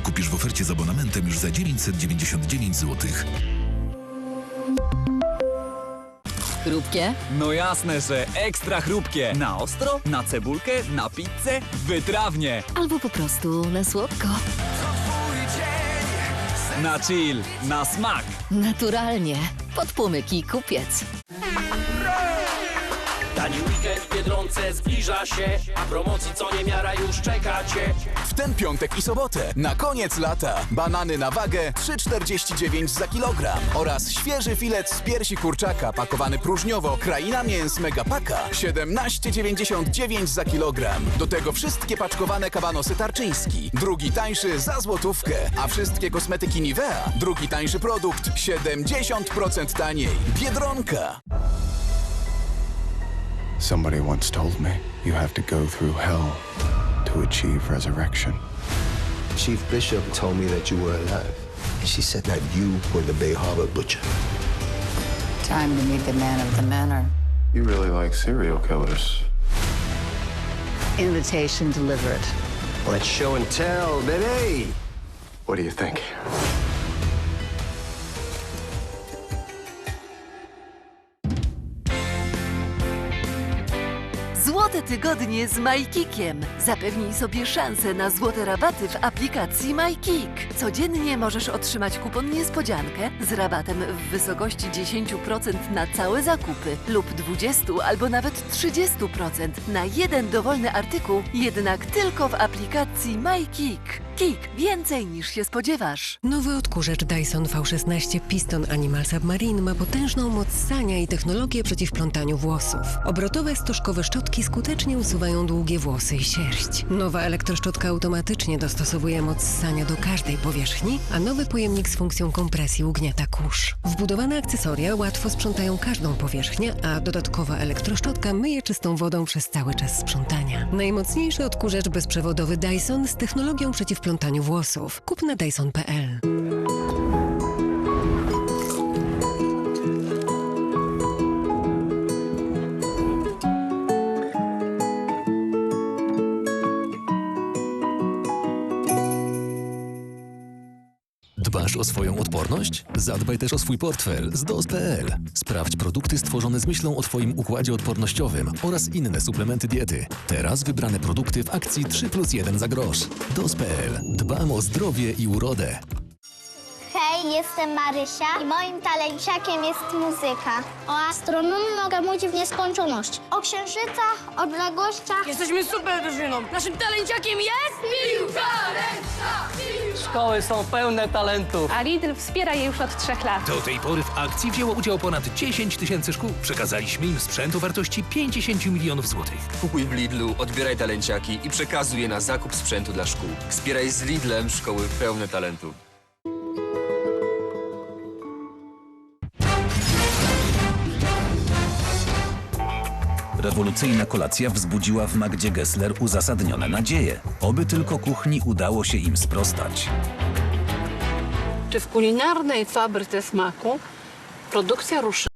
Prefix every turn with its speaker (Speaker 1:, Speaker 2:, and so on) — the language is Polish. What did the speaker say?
Speaker 1: kupisz w ofercie z abonamentem już za 999 zł.
Speaker 2: Chrupkie?
Speaker 3: No jasne, że ekstra chrupkie. Na ostro, na cebulkę, na pizzę, wytrawnie.
Speaker 2: Albo po prostu na słodko.
Speaker 3: Na chill, na smak.
Speaker 2: Naturalnie. Podpłomyki kupiec.
Speaker 4: Tani weekend Biedronce zbliża się, a promocji co niemiara już czekacie.
Speaker 5: W ten piątek i sobotę, na koniec lata, banany na wagę 3,49 za kilogram oraz świeży filet z piersi kurczaka pakowany próżniowo Kraina Mięs Megapaka 17,99 za kilogram. Do tego wszystkie paczkowane kabanosy Tarczyński, drugi tańszy za złotówkę, a wszystkie kosmetyki Nivea, drugi tańszy produkt 70% taniej. Biedronka!
Speaker 6: Somebody once told me you have to go through hell to achieve resurrection.
Speaker 7: Chief Bishop told me that you were alive. And she said that you were the Bay Harbor butcher.
Speaker 8: Time to meet the man of the manor.
Speaker 6: You really like serial killers.
Speaker 8: Invitation delivered.
Speaker 7: Let's show and tell, baby.
Speaker 6: What do you think?
Speaker 9: Złote tygodnie z MyKikiem. Zapewnij sobie szansę na złote rabaty w aplikacji MyKik. Codziennie możesz otrzymać kupon niespodziankę z rabatem w wysokości 10% na całe zakupy lub 20 albo nawet 30% na jeden dowolny artykuł, jednak tylko w aplikacji MyKik. Kik, więcej niż się spodziewasz.
Speaker 10: Nowy odkurzacz Dyson V16 Piston Animal Submarine ma potężną moc ssania i technologię przeciwplątaniu włosów. Obrotowe stożkowe szczotki skutecznie usuwają długie włosy i sierść. Nowa elektroszczotka automatycznie dostosowuje moc ssania do każdej powierzchni, a nowy pojemnik z funkcją kompresji ugniata kurz. Wbudowane akcesoria łatwo sprzątają każdą powierzchnię, a dodatkowa elektroszczotka myje czystą wodą przez cały czas sprzątania. Najmocniejszy odkurzacz bezprzewodowy Dyson z technologią przeciwplątaniu włosów. Kup na dyson.pl.
Speaker 1: Dbasz o swoją odporność? Zadbaj też o swój portfel z DOS.pl. Sprawdź produkty stworzone z myślą o Twoim układzie odpornościowym oraz inne suplementy diety. Teraz wybrane produkty w akcji 3 plus 1 za grosz. DOS.pl. Dbam o zdrowie i urodę.
Speaker 11: Jestem Marysia i moim talenciakiem jest muzyka. O astronomii mogę mówić w nieskończoność. O księżycach, odległościach.
Speaker 9: Jesteśmy super drużyną. Naszym talenciakiem jest piłka
Speaker 4: Szkoły są pełne talentów.
Speaker 9: A Lidl wspiera je już od trzech lat.
Speaker 12: Do tej pory w akcji wzięło udział ponad 10 tysięcy szkół. Przekazaliśmy im sprzęt o wartości 50 milionów złotych.
Speaker 13: Kupuj w Lidlu, odbieraj talenciaki i przekazuj je na zakup sprzętu dla szkół. Wspieraj z Lidlem szkoły pełne talentu.
Speaker 12: Rewolucyjna kolacja wzbudziła w Magdzie Gessler uzasadnione nadzieje. Oby tylko kuchni udało się im sprostać.
Speaker 9: Czy w kulinarnej fabryce smaku produkcja ruszy?